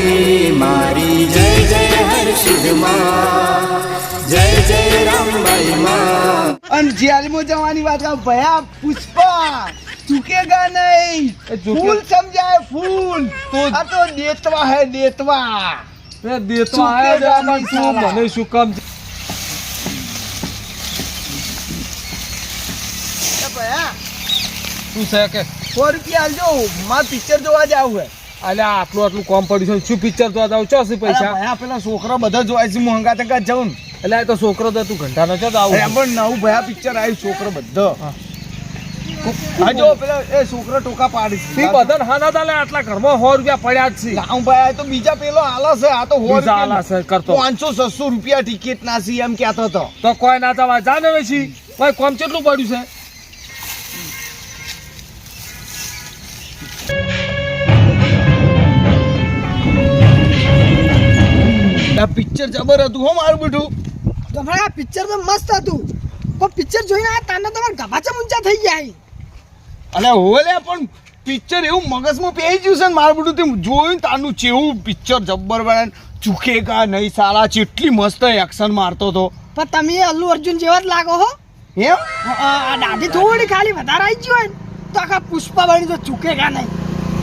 નહીં મારી જય જય હર્ષિદમાં. જય જય રામબાઈ માં. અને જેલમાં જવાની વાત આ ભયા પુષ્પા ચૂકેગા નહીં. ફૂલ સમજાય ફૂલ. તો- આ તો દેતવા હે દેતવા. એ દેતો ચૂકે આયા છે, તું મને શું કામ ભયા તું છે કે? સો રૂપિયા આલજો માર પિક્ચર જોવા જાવ હે. અલ્યા આટલું આટલું કોમ પડ્યું છે. શું પિક્ચર તો આવું ચો છે પૈસા? ભયા પેલા છોકરા બધા જોવાય છે. મોંઘા તંકા જવું એટલે આ તો છોકરો તો તું ઘંટાનો છો તો આવું પણ નવું ભયા પિક્ચર આવ્યું છોકરો બધો. હા. જો પેલા એ છોકરો ટોકા પાડી તી બધાને હાના તાલે આટલા ઘરમાં સો રૂપિયા પડ્યા જ છે. ગાઉં ભાઈ તો બીજા પેલો આલા છે. આ તો સો બીજા છે, કરતો. પાંચસો છસો રૂપિયા ટિકિટ ના છે એમ કહેતો હતો. તો કોઈ ના જવા જા ને વેચી. કોમ કેટલું પડ્યું છે? આ પિક્ચર જબર હતું હો મારું બેઠું આ પિક્ચર તો મસ્ત હતું. પણ પિક્ચર જોઈને આ તાને તમારા ગભાચા ઊંચા થઈ ગયા છે. અલે હોલે પણ પિક્ચર એવું મગજમાં પેઈ ગયું છે ને મારું બધું તે જોયું તાનું ચેવું પિક્ચર જબ્બર બનાવે ચૂકેગા નહીં સાલા ચેટલી મસ્ત એક્શન મારતો હતો પણ તમે અલ્લુ અર્જુન જેવા જ લાગો હો. એમ? આ દાદી દાઢી થોડી ખાલી વધારે આવી ગયું હોય ને તો આખા પુષ્પા બની તો ચૂકેગા નહીં.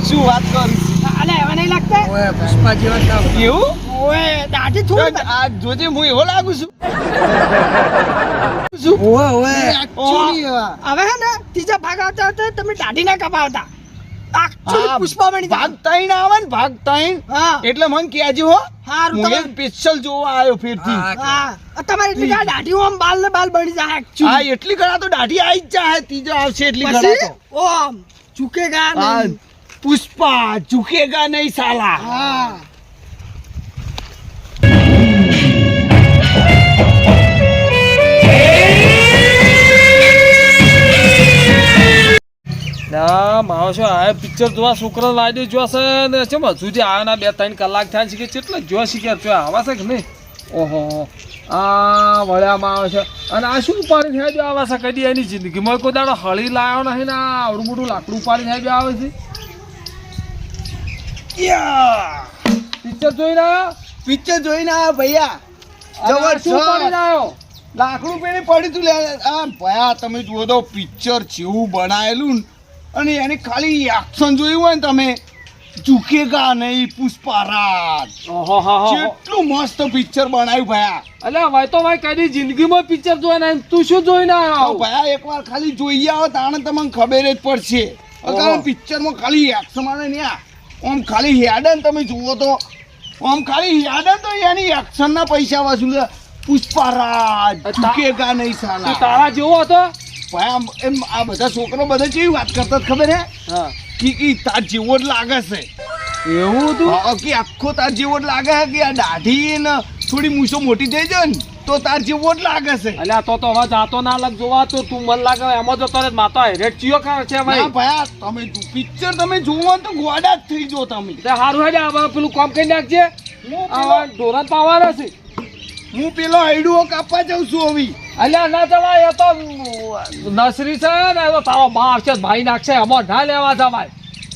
શું વાત કરીશ અલે એવા નહીં લાગતા? ઓએ પુષ્પા જેવા એવું? ઓએ દાઢી થોડી આ જોજે હું એવો લાગુ છું. શું ઓએ ઓએ હવે હે ને ત્રીજા ભાગ આવતા હતા તમે દાઢી ના કપાવતા. પુષ્પા બની ભાગ ત્રણ આવે ને ભાગ ત્રણ. એટલે મને કહેજો હો. હારું તમે પિક્ચર જોવા આવ્યો ફેરથી. હા તમારે એટલી કાંઈ દાઢી આમ બાલ ને બાલ બની જાય હા એટલી ગળા તો દાઢી આવી જ જાય ત્રીજો આવશે એટલી પછી? તો. ઓમ ચૂકેગા નહીં. પુષ્પા झुकेगा नहीं સાલા. હા. ના મારો શું આ પિક્ચર જોવા છોકરા લાડી જોશે ને જે આવ્યા ના બે ત્રણ કલાક થયા છે કે કેટલા જોવા શીખ્યા છો આવા છે કે નહીં? ઓહો. આ વળ્યામાં આવે છે અને આ શું ઉપાડી થાય જો આવા છે? કદી એની જિંદગીમાં કોઈ દાડો હળી લાવ્યો નહીં ને આ આવડું મોટું લાકડું ઉપાડી થાય જો આવે છે. પિક્ચર જોઈને આવ્યો? પિક્ચર જોઈને આ ભૈયા જબરજસ્ત. લાકડું પેલી પડી તું લે. આ ભયા તમે જુઓ તો પિક્ચર જેવું બનાવેલું અને એને ખાલી એક્શન જોયું હોય ને તમે ઝુકેગા નહીં પુષ્પારાજ. કેટલું મસ્ત પિક્ચર બનાવ્યું ભયા. અલ્યા ભાઈ તો ભાઈ કદી જિંદગીમાં પિક્ચર જોઈને આવ્યો. તું શું જોઈને આવો આવ્યો ભયા એકવાર ખાલી જોઈ આવો તાણે તમને ખબર જ પડશે. કારણ પિક્ચરમાં ખાલી એક્શનમાં નહીં આ આમ ખાલી હેડન તમે જુઓ તો. આમ ખાલી હેડન તો એની એક્શનના પૈસા વસૂલે પુષ્પારાજ ઝુકેગા નહીં સાલા. તારા જેવો હતો? ભાઈ આમ એમ આ બધા છોકરો બધા કેવી વાત કરતા ખબર હે? કે ઈ તાર જેવો જ લાગે છે. એવું હતું? કે આખો તાર જેવો જ લાગે છે કે આ દાઢી ને થોડી મૂછો મોટી થઈ જાય ને તો તાર જેવો જ લાગે છે. અલ્યા તો તો હવે જાતો ના લગ. જોવા તો તું મન લાગે એમાં જો તારે માતા હેરેટ ચિયો કરે છે ના ભાઈ ભાઈ તમે પિક્ચર તમે જોવો તો ગોડા જ થઈ જો તમે. તે હારું હેડે હવે પેલું કામ કરી નાખજે. હું આ ઢોરણ પાવાના છે. હું પેલો આઈડુઓ કાપવા જાઉં છું હવે. અલ્યા ના જવાય એ તો નર્સરી છે ને એ તો તારો બા આવશે ભાઈ નાખશે એમાં ના લેવા જવાય.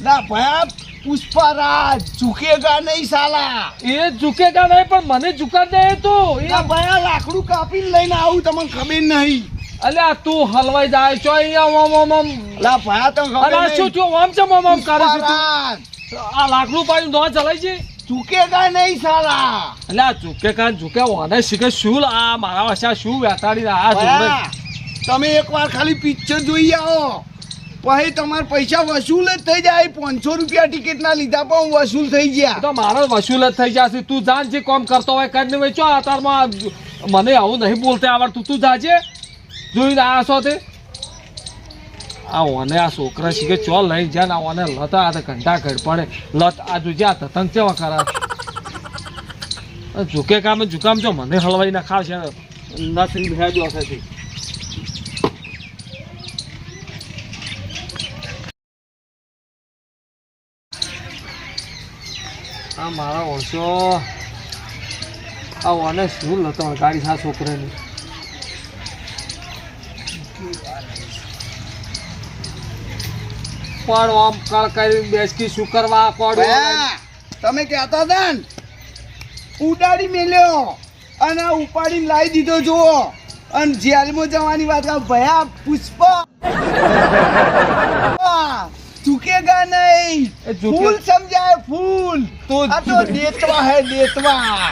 ના ભાઈ પુષ્પારાજ ઝુકેગા નહીં સાલા. એ ઝુકેગા નહીં પણ મને ઝુકા દે તો. એ ના લાકડું કાપીને લઈને આવું તમને ખબર નહીં. અલ્યા તું હલવાઈ જાય છો અહીંયા ઓમ ઓમ ઓમ લા ભાઈ તો ખબર અરે શું નહીં થયું? ઓમ છે ઓમ ઓમ કરે છે આ લાકડું પાડી ન ચલાય છે? ઝુકેગા નહીં સાલા. અલ્યા આ ઝુકે વાને શીખે શું? આ મારા વાસા શું વેતાડી આ છે? તમે એકવાર ખાલી પિક્ચર જોઈ આવો. પછી તમારા પૈસા વસૂલ જ થઈ જાય. પાંચસો રૂપિયા ટિકિટ ના લીધા પણ વસૂલ થઈ ગયા. તો મારો વસૂલ જ થઈ જશે. તું જાણ જે કોમ કરતો હોય કરીને વેચો. અત્યારમાં મને આવું નહીં બોલતે આવડતું. તું જાજે. જોઈને આ છો તે. આ આ છોકરા શીખે ચો લઈ જાય ને ઓને લત આ તો ઘંટા ઘડ પડે. લત આ જોજે આ તતંગ છે. કરા ઝુકે કામ ઝુકામ છો મને હલવાઈ ના છે નસરી ભેજો હશે આ મારા ઓછો આ ઓને શું લતો ગાડી સા છોકરાની. પણ આમ કળ કરી બેસકી શું કરવા કોડ તમે કહેતા હતા ને ઉડાડી મેલ્યો અને ઉપાડીને લાવી દીધો જુઓ. અને જેલમાં જવાની વાત ભયા પુષ્પ. ચૂકેગા નહીં. ફૂલ સમજાય ફૂલ. તો- દેતવા હે દેતવા.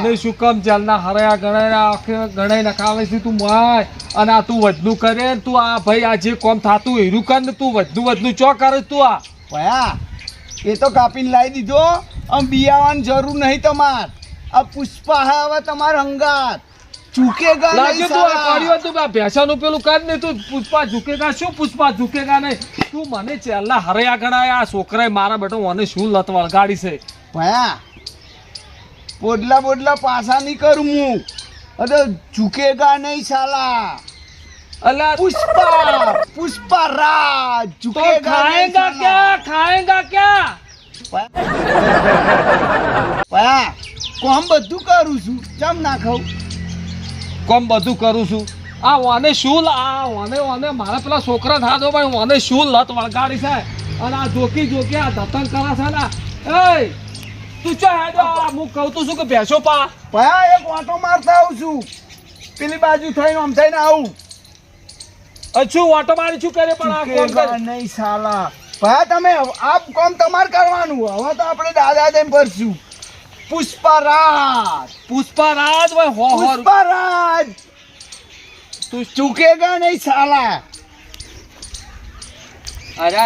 મને શું કામ જેલના હરાયા ગણાય આખે નખાવે છે તું માય? અને આ તું વધનું કરે તું આ ભાઈ આ જે કોમ થતું હીરું કર ને તું વધનું વધનું. ચો કરે તું આ? ભયા એ તો કાપીને લાવી દીધો. આમ બિયાવાની જરૂર નહીં તમાર. આ પુષ્પા હે હવે તમાર અંગાત ઝુકેગા લાગે તું આ કર્યું તું આ ભેસાનું પેલું કર ને તું પૂછપા ઝુકેગા શું પુષ્પા ઝુકેગા નહીં? તું મને છેલ્લા હરયા ગણાય આ છોકરાએ મારા બેટો મને શું લત વળગાડી છે? ભયા બોડલા બોડલા પાસા નહીં કરું હું. અરે ઝુકેગા નહીં સાલા. અલા પુષ્પા પુષ્પા રાજ ઝુકેગા ખાએગા ક્યા? ખાએગા ક્યા? ભયા કોમ બધું કરું છું. જમ ના ખાઉં? કોમ બધું કરું છું. આ વાને શું લ- આ વાને વાને મારા પેલા છોકરા થાતો પણ વાને શું લત વળગાડી છે. અને આ જોકી જોકી આ ધતન કરા છે ને. એ તું ચો હેડો હું કહું તો છું કે ભેંસો પા. ભયા એક ઓટો મારતા આવું છું. પેલી બાજુ થઈને આમ થઈને આવું. અચ્છું ઓટો મારી શું કરે પણ આ ચૂકેગા નહીં સાલા. ભયા તમે આ કોમ તમારે કરવાનું. હવે તો આપણે દાદા તેમ ભરશું. પુષ્પા રાજ પુષ્પા રાજ ભાઈ હો હો પુષ્પા રાજ તું ચૂકેગા નહીં સાલા. અરે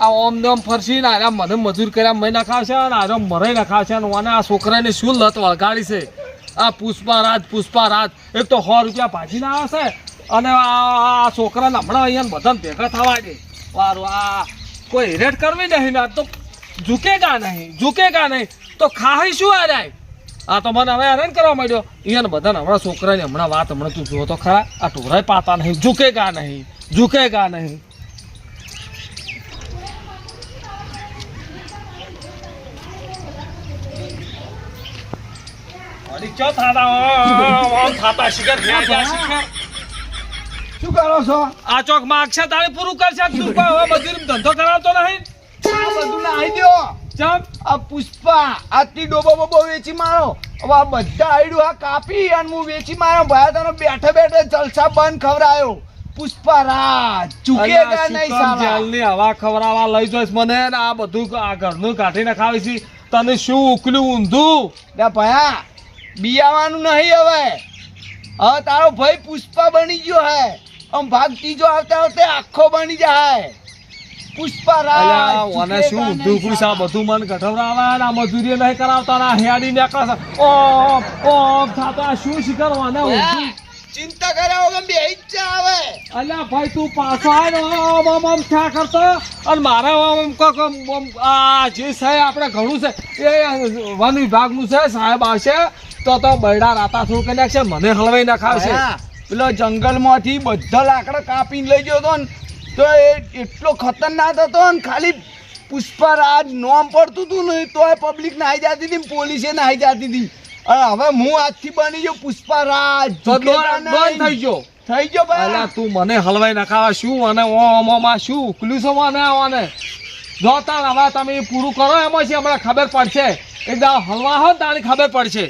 આ ઓમ ઓમ ફરસી ને આરા મને મજૂર કર્યા મેં નખાવશે અને આરો મરે નખાવશે અને મને આ છોકરાને શું લત વળગાડી છે? આ પુષ્પા રાજ પુષ્પા રાજ એક તો સો રૂપિયા ભાજીને આવે છે અને આ આ છોકરાને હમણાં અહીંયા બધાને ભેગા થવા દે. વારું આ કોઈ હેરેટ કરવી નહીં ને આ તો ઝૂકેગા નહીં ઝૂકેગા નહીં. તો ખાહી શું આ રાય? આ તો મને હવે હેરાન કરવા માંડ્યો. અહીંયા બધાને હમણાં છોકરાને હમણાં વાત હમણાં તું જો તો ખરા. આ ઢોરાય પાતા નહીં ઝૂકેગા નહીં ઝૂકેગા નહીં. શું કરો છો? આ ચોકમાં અક્ષર તારે પૂરું કરશે તું હવે ધંધો કરાવતો નહીં? આ બધું ના દો ચમ આ પુષ્પા આટલી ડોબો બોબો વેચી મારો. હવે આ બધા આયડું આ કાપી અને હું વેચી મારો. ભાઈ તને બેઠે બેઠે જલસા બંધ ખવડાયો. પુષ્પા રાજ ચૂકેગા નહીં સાલા. જેલની હવા ખવડાવવા લઈ જઈશ મને આ બધું આ ઘરનું કાઢી નખાવી છે. તને શું ઉકલ્યું ઊંધું? લે ભયા બિયાવાનું નહીં હવે. હવે તારો ભાઈ પુષ્પા બની ગયો હે. આમ ભાગ ત્રીજો આવતા આવતે આખો બની જાય. પુષ્પા અલ્યા મને શું ઊંધું પૂછા બધું મન ગઠવડાવે ને મજૂરી નહીં કરાવતા ના હેડી છે. ઓમ ઓમ થાતો શું શીખરવાને ઊંધું ચિંતા કર્યા વગર અલ્યા ભાઈ તું પાછો આમ આમ આમ થયા કરતો. અને મારા આમ આ જે છે આપણે ઘણું છે એ વન વિભાગનું છે સાહેબ આવશે તો તો બરડા રાતા શું કરી નાખશે મને હલવાઈ નાખાવશે. પેલો પેલો જંગલમાંથી બધા લાકડા કાપીને લઈ ગયો હતો ને તો એ એટલો ખતરનાક હતો ને ખાલી પુષ્પરાજ નોમ પડતું હતું ને તોય પબ્લિક નાહી જતી હતી પોલીસે નાહી જતી હતી. અને હવે હું આજથી બની ગયો પુષ્પરાજ. થઈ ગયો. થઈ ગયો ભાઈ. તું મને હલવાઈ નખાવા શું અને ઓમ શું? ઉકલ્યું છે મને આને જો તાણ હવે તમે પૂરું કરો એમાં છે હમણાં ખબર પડશે. એકદમ હલવા હો તાણી તારી ખબર પડશે.